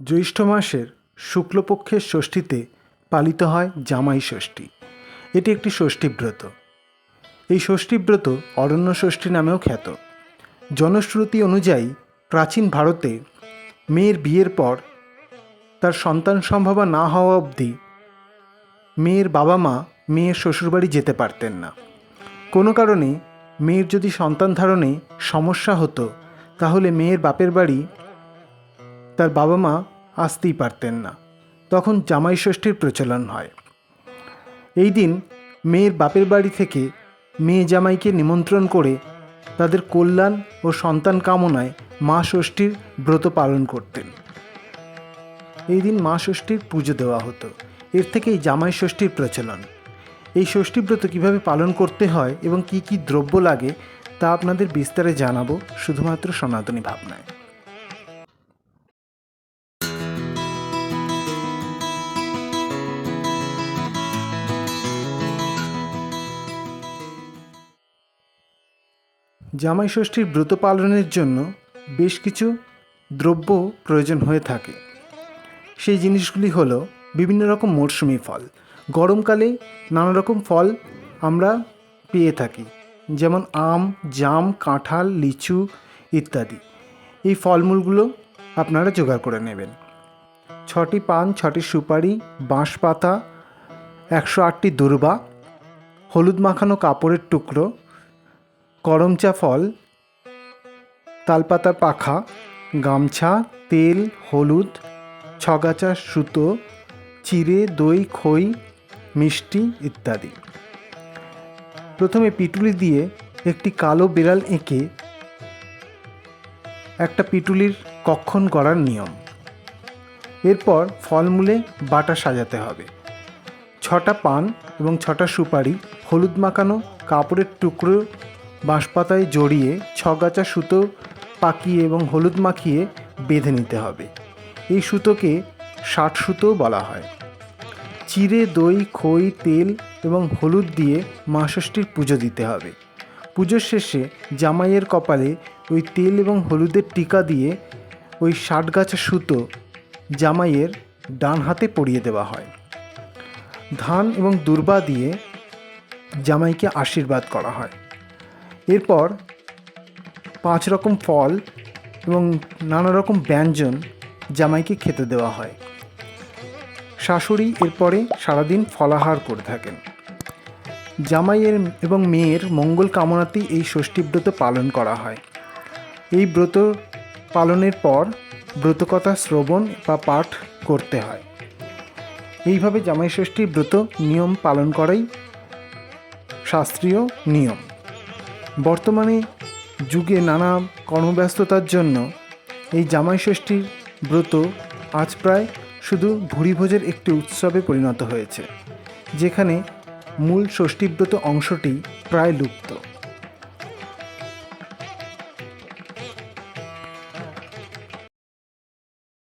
জ্যৈষ্ঠ মাসের শুক্লপক্ষের ষষ্ঠীতে পালিত হয় জামাই ষষ্ঠী। এটি একটি ষষ্ঠীব্রত এই ষষ্ঠীব্রত অরণ্য ষষ্ঠী নামেও খ্যাত। জনশ্রুতি অনুযায়ী প্রাচীন ভারতে মেয়ের বিয়ের পর তার সন্তান সম্ভবা না হওয়া অবধি মেয়ের বাবা মা মেয়ের শ্বশুরবাড়ি যেতে পারতেন না। কোনো কারণে মেয়ের যদি সন্তান ধারণে সমস্যা হতো, তাহলে মেয়ের বাপের বাড়ি তার বাবা মা আসতেই পারতেন না। তখন জামাই ষষ্ঠীর প্রচলন হয়। এই দিন মেয়ের বাপের বাড়ি থেকে মেয়ে জামাইকে নিমন্ত্রণ করে তাদের কল্যাণ ও সন্তান কামনায় মা ষষ্ঠীর ব্রত পালন করতেন। এই দিন মা ষষ্ঠীর পুজো দেওয়া হতো। এর থেকেই জামাই ষষ্ঠীর প্রচলন। এই ষষ্ঠী ব্রত কীভাবে পালন করতে হয় এবং কি কি দ্রব্য লাগে তা আপনাদের বিস্তারে জানাব, শুধুমাত্র সনাতনী ভাবনায়। জামাই ষষ্ঠীর ব্রত পালনের জন্য বেশ কিছু দ্রব্য প্রয়োজন হয়ে থাকে। সেই জিনিসগুলি হলো বিভিন্ন রকম মরশুমি ফল। গরমকালে নানা রকম ফল আমরা পেয়ে থাকি, যেমন আম, জাম, কাঁঠাল, লিচু ইত্যাদি। এই ফলমূলগুলো আপনারা জোগাড় করে নেবেন। ছটি পান, ছটি সুপারি বাঁশ পাতা একশো আটটি দুর্বা, হলুদ মাখানো কাপড়ের টুকরো করমচা ফল, তালপাতার পাখা, গামছা, তেল, হলুদ ছগাছা সুতো, চিড়ে, দই, খই, মিষ্টি ইত্যাদি। প্রথমে পিটুলি দিয়ে একটি কালো বিড়াল এঁকে একটা পিটুলির কক্ষণ করার নিয়ম। এরপর ফলমূলে বাটা সাজাতে হবে। ছটা পান এবং ছটা সুপারি, হলুদ মাখানো কাপড়ের টুকরো বাঁশপাতায় জড়িয়ে ছগাছা সুতো পাকিয়ে এবং হলুদ মাখিয়ে বেঁধে নিতে হবে। এই সুতোকে ষাট সুতো বলা হয়। চিড়ে, দই, খই, তেল এবং হলুদ দিয়ে মা ষষ্ঠীর পুজো দিতে হবে। পুজোর শেষে জামাইয়ের কপালে ওই তেল এবং হলুদের টিকা দিয়ে ওই ষাট গাছা সুতো জামাইয়ের ডান হাতে পরিয়ে দেওয়া হয়। ধান এবং দুর্বা দিয়ে জামাইকে আশীর্বাদ করা হয়। এরপর পাঁচ রকম ফল এবং নানা রকম ব্যঞ্জন জামাইকে খেতে দেওয়া হয়। শাশুড়ি এরপরে সারাদিন ফলাহার করে থাকেন। জামাইয়ের এবং মেয়ের মঙ্গল কামনাতেই এই ষষ্ঠী ব্রত পালন করা হয়। এই ব্রত পালনের পর ব্রতকথা শ্রবণ বা পাঠ করতে হয়। এইভাবে জামাই ষষ্ঠীর ব্রত নিয়ম পালন করাই শাস্ত্রীয় নিয়ম। বর্তমানে যুগে নানা কর্মব্যস্ততার জন্য এই জামাই ষষ্ঠীর ব্রত আজ প্রায় শুধু ভুরিভোজের একটি উৎসবে পরিণত হয়েছে, যেখানে মূল ষষ্ঠীব্রত অংশটি প্রায় লুপ্ত।